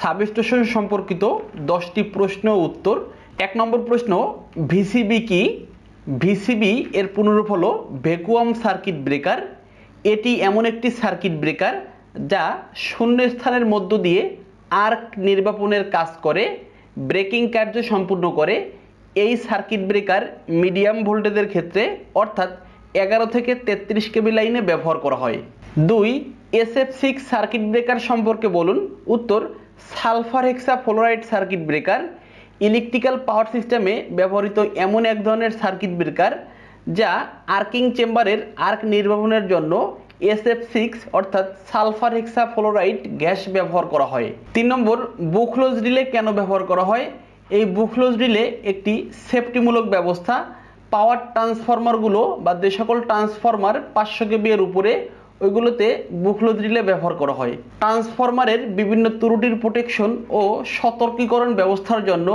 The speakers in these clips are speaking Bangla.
সাবস্টেশন সম্পর্কিত দশটি প্রশ্ন উত্তর। এক নম্বর প্রশ্ন, ভিসিবি কি? ভিসিবি এর পুনরূপ হলো ভ্যাকুয়াম সার্কিট ব্রেকার। এটি এমন একটি সার্কিট ব্রেকার যা শূন্যস্থানের মধ্য দিয়ে আর্ক নির্বাপনের কাজ করে, ব্রেকিং কার্য সম্পূর্ণ করে। এই সার্কিট ব্রেকার মিডিয়াম ভোল্টেজের ক্ষেত্রে অর্থাৎ এগারো থেকে তেত্রিশ কেবি লাইনে ব্যবহার করা হয়। দুই, এসএফ সিক্স সার্কিট ব্রেকার সম্পর্কে বলুন। উত্তর sulphur hexafluoride circuit breaker, electrical power সিস্টেমে ব্যবহৃত এমন এক ধরনের সার্কিট ব্রেকার যা আর্কিং চেম্বারের আর্ক নির্বাপনের জন্য এসএফ সিক্স অর্থাৎ সালফার হেক্সা ফ্লোরাইড গ্যাস ব্যবহার করা হয়। তিন নম্বর, বুকলোজ রিলে কেন ব্যবহার করা হয়? এই বুকলোজ রিলে একটি সেফটিমূলক ব্যবস্থা। পাওয়ার ট্রান্সফরমারগুলো বা যে সকল ট্রান্সফরমার পাঁচশো কেবি এর উপরে ওইগুলোতে বুকলোজ রিলে ব্যবহার করা হয়। ট্রান্সফরমারের বিভিন্ন ত্রুটির প্রোটেকশন ও সতর্কীকরণ ব্যবস্থার জন্য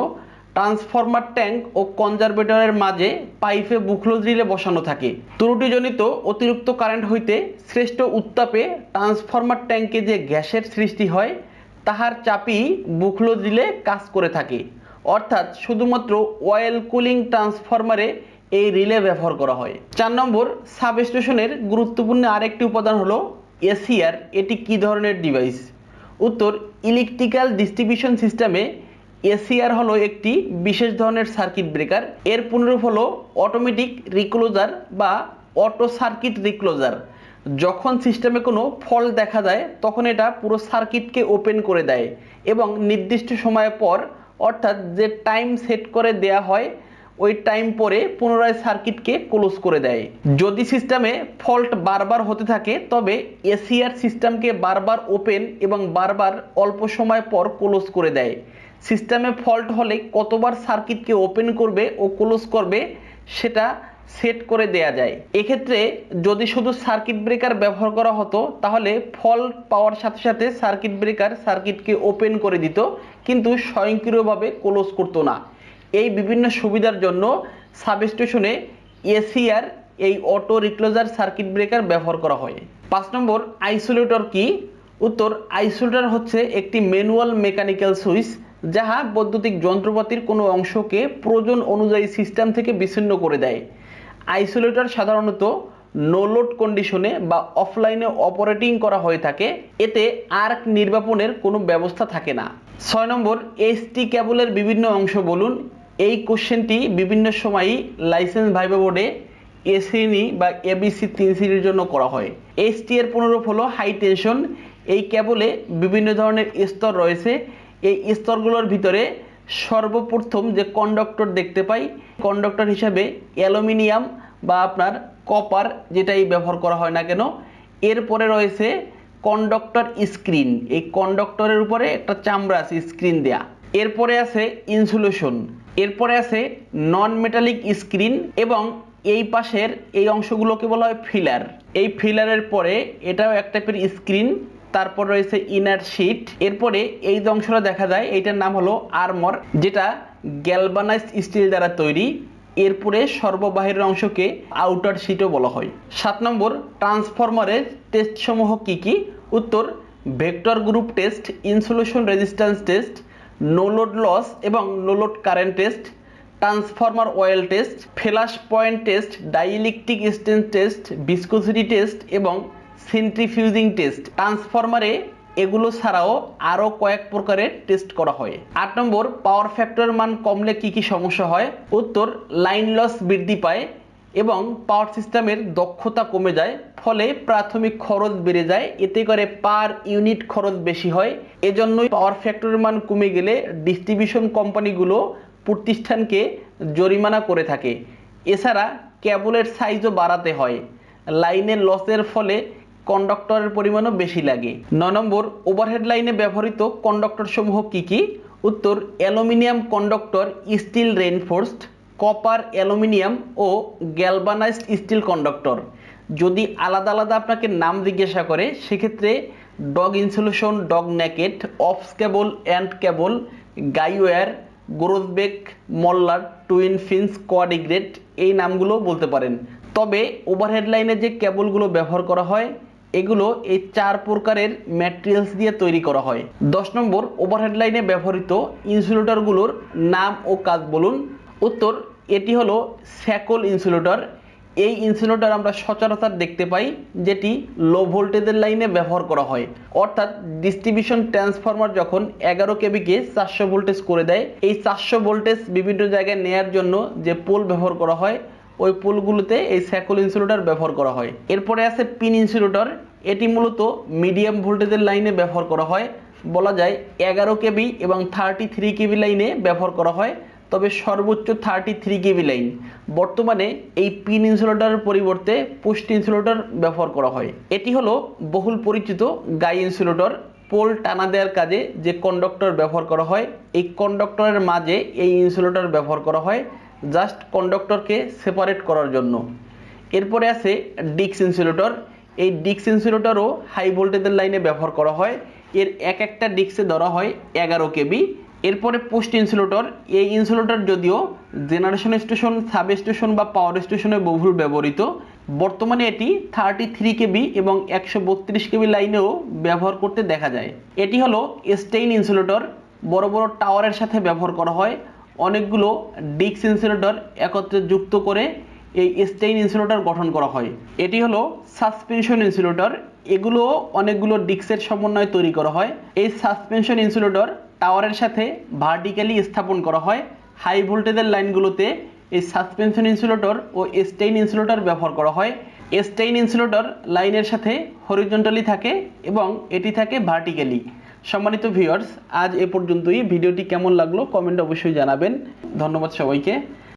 ট্রান্সফরমার ট্যাঙ্ক ও কনজারভেটরের মাঝে পাইপে বুকলোজ রিলে বসানো থাকে। ত্রুটিজনিত অতিরিক্ত কারেন্ট হইতে শ্রেষ্ঠ উত্তাপে ট্রান্সফরমার ট্যাঙ্কে যে গ্যাসের সৃষ্টি হয়, তাহার চাপই বুকলোজ রিলে কাজ করে থাকে। অর্থাৎ শুধুমাত্র অয়েল কুলিং ট্রান্সফরমারে এই রিলে ব্যবহার করা হয়। চার নম্বর, সাবস্টেশনের গুরুত্বপূর্ণ আরেকটি উপাদান হলো এসিআর। এটি কি ধরনের ডিভাইস উত্তর ইলেকট্রিক্যাল ডিস্ট্রিবিউশন সিস্টেমে এসিআর হলো একটি বিশেষ ধরনের সার্কিট ব্রেকার এর পুনরূপ হলো অটোমেটিক রিক্লোজার বা অটো সার্কিট রিক্লোজার যখন সিস্টেমে কোনো ফল্ট দেখা যায়, তখন এটা পুরো সার্কিটকে ওপেন করে দেয় এবং নির্দিষ্ট সময় পর, অর্থাৎ যে টাইম সেট করে দেয়া হয় ওই টাইম পরে পুনরায় সার্কিটকে ক্লোজ করে দেয়। যদি সিস্টেমে ফল্ট বারবার হতে থাকে, তবে এসিআর সিস্টেমকে বারবার ওপেন এবং বারবার অল্প সময় পর ক্লোজ করে দেয়। সিস্টেমে ফল্ট হলে কতবার সার্কিটকে ওপেন করবে ও ক্লোজ করবে, সেটা সেট করে দেয়া যায়। এক্ষেত্রে যদি শুধু সার্কিট ব্রেকার ব্যবহার করা হতো, তাহলে ফল্ট পাওয়ার সাথে সাথে সার্কিট ব্রেকার সার্কিটকে ওপেন করে দিত, কিন্তু স্বয়ংক্রিয়ভাবে ক্লোজ করতো না। এই বিভিন্ন সুবিধার জন্য সাবস্টেশনে এসিআর এই অটো রিক্লোজার সার্কিট ব্রেকার ব্যবহার করা হয়। পাঁচ নম্বর আইসোলেটর কি? উত্তর আইসোলেটর হচ্ছে একটি ম্যানুয়াল মেকানিক্যাল সুইচ যাহা বৈদ্যুতিক যন্ত্রপাতির কোনো অংশকে প্রয়োজন অনুযায়ী সিস্টেম থেকে বিচ্ছিন্ন করে দেয়। আইসোলেটর সাধারণত নো লোড কন্ডিশনে বা অফলাইনে অপারেটিং করা হয়ে থাকে। এতে আর্ক নির্বাপনের কোনো ব্যবস্থা থাকে না। ছয় নম্বর এসটি কেবলের বিভিন্ন অংশ বলুন। এই কোশ্চেনটি বিভিন্ন সময়ই লাইসেন্স ভাইবা বোর্ডে এ শ্রেণি বা এবিসি তিন শ্রেণির জন্য করা হয়। এসটি এর পুনরূপ হলো হাই টেনশন, এই কেবলে বিভিন্ন ধরনের স্তর রয়েছে। এই স্তরগুলোর ভিতরে সর্বপ্রথম যে কন্ডাক্টর দেখতে পাই কন্ডাক্টর হিসাবে অ্যালুমিনিয়াম বা আপনার কপার যেটাই ব্যবহার করা হয় না কেন এরপরে রয়েছে কন্ডাক্টর স্ক্রিন এই কন্ডাক্টরের উপরে একটা চামড়া আছে স্ক্রিন দেয়া। এরপরে আছে ইনসুলেশন এরপরে আছে নন মেটালিক স্ক্রিন এবং এই পাশের এই অংশগুলোকে বলা হয় ফিলার এই ফিলারের পরে এটাও এক টাইপের স্ক্রিন তারপর রয়েছে ইনার শিট এরপরে এই যে অংশটা দেখা যায়, এইটার নাম হলো আর্মর যেটা গ্যালবানাইজড স্টিল দ্বারা তৈরি। এরপরে সর্ববাহিরের অংশকে আউটার শিটও বলা হয়। সাত নম্বর ট্রান্সফরমারের টেস্টসমূহ কি কি? উত্তর vector group test insulation resistance test no load loss এবং no load current test, transformer oil test, flash point test, dielectric strength test, viscosity test এবং সেন্ট্রিফিউজিং টেস্ট। ট্রান্সফরমারে এগুলো ছাড়াও আরও কয়েক প্রকারের টেস্ট করা হয়। আট নম্বর, পাওয়ার ফ্যাক্টরের মান কমলে কি কি সমস্যা হয়? উত্তর, লাইন লস বৃদ্ধি পায়। এবং পাওয়ার সিস্টেমের দক্ষতা কমে যায়, ফলে প্রাথমিক খরচ বেড়ে যায়। এতে করে পার ইউনিট খরচ বেশি হয়। এজন্যই পাওয়ার ফ্যাক্টরের মান কমে গেলে ডিস্ট্রিবিউশন কোম্পানিগুলো প্রতিষ্ঠানকে জরিমানা করে থাকে। এছাড়া ক্যাবলের সাইজও বাড়াতে হয়। লাইনের লসের ফলে কন্ডাক্টরের পরিমাণও বেশি লাগে। ন নম্বর ওভারহেড লাইনে ব্যবহৃত কন্ডাক্টর সমূহ কী কি? উত্তর, aluminium conductor steel reinforced copper aluminium ও গ্যালবানাইজড স্টিল কন্ডাক্টর যদি আলাদা আলাদা আপনাকে নাম জিজ্ঞাসা করে, সেক্ষেত্রে dog insulation dog naked অফস cable and cable guy wire গ্রোথবেক মল্লার টুইন ফিন্স কোয়াডিগ্রেট এই নামগুলো বলতে পারেন। তবে ওভারহেড লাইনে যে কেবলগুলো ব্যবহার করা হয়, এগুলো এই চার প্রকারের ম্যাটেরিয়ালস দিয়ে তৈরি করা হয়। দশ নম্বর ওভারহেড লাইনে ব্যবহৃত ইনসুলেটরগুলোর নাম ও কাজ বলুন। উত্তর, এটি হলো স্যাকল ইনসুলেটর। এই ইনসুলেটর আমরা সচরাচর দেখতে পাই, যেটি লো ভোল্টেজের লাইনে ব্যবহার করা হয়। অর্থাৎ ডিস্ট্রিবিউশন ট্রান্সফরমার যখন এগারো কেবিকে চারশো ভোল্টেজ করে দেয়, এই চারশো ভোল্টেজ বিভিন্ন জায়গায় নেয়ার জন্য যে পোল ব্যবহার করা হয়, ওই পোলগুলোতে এই স্যাকল ইনসুলেটর ব্যবহার করা হয়। এরপরে আছে পিন ইনসুলেটর। এটি মূলত মিডিয়াম ভোল্টেজের লাইনে ব্যবহার করা হয়। বলা যায় এগারো কেবি এবং থার্টি থ্রি কেবি লাইনে ব্যবহার করা হয়। তবে সর্বোচ্চ থার্টি থ্রি কেবি লাইন বর্তমানে এই পিন ইনসুলেটরের পরিবর্তে পোস্ট ইনসুলেটর ব্যবহার করা হয়। এটি হলো বহুল পরিচিত গাই ইনসুলেটর পোল টানা দেওয়ার কাজে যে কন্ডাক্টর ব্যবহার করা হয়, এই কন্ডাক্টরের মাঝে এই ইনসুলেটর ব্যবহার করা হয় জাস্ট কন্ডাক্টরকে সেপারেট করার জন্য। এরপরে আছে ডিক্স ইনসুলেটর এই ডিক্স ইনসুলেটরও হাই ভোল্টেজের লাইনে ব্যবহার করা হয়। এর এক একটা ডিক্সে ধরা হয় এগারো কেবি এরপরে পোস্ট ইনসুলেটর এই ইনসুলেটর যদিও জেনারেশন স্টেশন সাব স্টেশন বা পাওয়ার স্টেশনে বহুল ব্যবহৃত, বর্তমানে এটি থার্টি থ্রি কেবি এবং একশো বত্রিশ কেবি লাইনেও ব্যবহার করতে দেখা যায়। এটি হলো স্টেইন ইনসুলেটর বড় বড় টাওয়ারের সাথে ব্যবহার করা হয়। অনেকগুলো ডিক্স ইনসুলেটর একত্রে যুক্ত করে এই স্টেইন ইনসুলেটর গঠন করা হয়। এটি হলো সাসপেনশন ইনসুলেটর এগুলো অনেকগুলো ডিক্সের সমন্বয়ে তৈরি করা হয়। এই সাসপেনশন ইনসুলেটর টাওয়ারের সাথে ভার্টিক্যালি স্থাপন করা হয়। হাই ভোল্টেজের লাইনগুলোতে এই সাসপেনশন ইনসুলেটর ও স্টেইন ইনসুলেটর ব্যবহার করা হয়। স্টেইন ইনসুলেটর লাইনের সাথে হরিজন্টালি থাকে এবং এটি থাকে ভার্টিক্যালি সম্মানিত ভিউয়ার্স আজ এ পর্যন্তই। ভিডিওটি কেমন লাগল কমেন্ট অবশ্যই জানাবেন। ধন্যবাদ সবাইকে।